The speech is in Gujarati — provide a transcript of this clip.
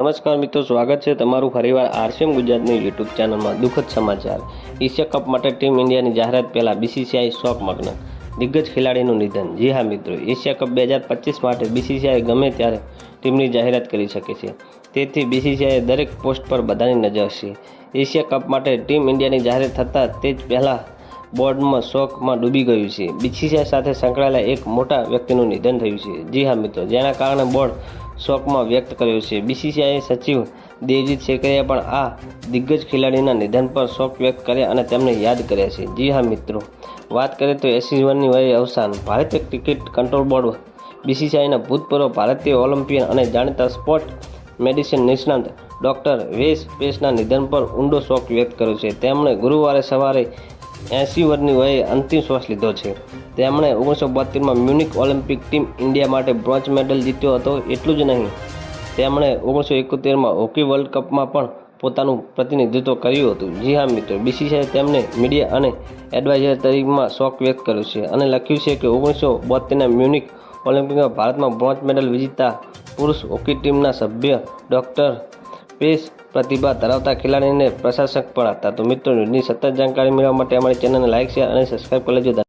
નમસ્કાર મિત્રો, સ્વાગત છે તમારું ફરીવાર આરસીએમ ગુજરાતની યુટ્યુબ ચેનલમાં દુઃખદ સમાચાર. એશિયા કપ માટે ટીમ ઇન્ડિયાની જાહેરાત પહેલાં બીસીસીઆઈ શોક મગ્ન. દિગ્ગજ ખેલાડીનું નિધન. જી હા મિત્રો, એશિયા કપ બે હજાર પચીસ માટે બીસીસીઆઈ ગમે ત્યારે ટીમની જાહેરાત કરી શકે છે. તેથી બીસીસીઆઈ દરેક પોસ્ટ પર બધાની નજર છે. એશિયા કપ માટે ટીમ ઇન્ડિયાની જાહેરાત થતાં તે જ પહેલાં બોર્ડમાં શોકમાં ડૂબી ગયું છે. બીસીસીઆઈ સાથે સંકળાયેલા એક મોટા વ્યક્તિનું નિધન થયું છે. જી હા મિત્રો, જેના કારણે બોર્ડ શોકમાં વ્યક્ત કર્યો છે. બીસીસીઆઈ સચિવ દેવજીત શેખરે પણ આ દિગ્ગજ ખેલાડીના નિધન પર શોક વ્યક્ત કર્યા અને તેમને યાદ કર્યા છે. જી હા, મિત્રો. વાત કરીએ તો એસી વનની વયે અવસાન. ભારતીય ક્રિકેટ કંટ્રોલ બોર્ડ બીસીસીઆઈના ભૂતપૂર્વ ભારતીય ઓલિમ્પિયન અને જાણીતા સ્પોર્ટ મેડિસિન નિષ્ણાંત ડૉક્ટર વેશ પેસના નિધન પર ઊંડો શોક વ્યક્ત કર્યો છે. તેમણે ગુરુવારે સવારે એંસી વર્ષની વયે અંતિમ શ્વાસ લીધો છે. તેમણે ઓગણીસો બોતેરમાં મ્યુનિક ઓલિમ્પિક ટીમ ઇન્ડિયા માટે બ્રોન્ઝ મેડલ જીત્યો હતો એટલું જ નહીં. તેમણે ઓગણીસો એકોતેરમાં હોકી વર્લ્ડ કપમાં પણ પોતાનું પ્રતિનિધિત્વ કર્યું હતું. જી હા મિત્રો, બીસીસીઆઈ તેમને મીડિયા અને એડવાઇઝર તરીકેમાં શોક વ્યક્ત કર્યો છે અને લખ્યું છે કે ઓગણીસો બોતેરના મ્યુનિક ઓલિમ્પિકમાં ભારતમાં બ્રોન્ઝ મેડલ વિજેતા પુરુષ હોકી ટીમના સભ્ય ડૉક્ટર પેશ પ્રતિભા ધરાવતા ખેલાડીને પ્રશાસક પણ હતા તો મિત્રો, ન્યૂઝની સતત જાણકારી મેળવવા માટે અમારી ચેનલને લાઇક શેર અને સબસ્ક્રાઈબ કરી લેજો.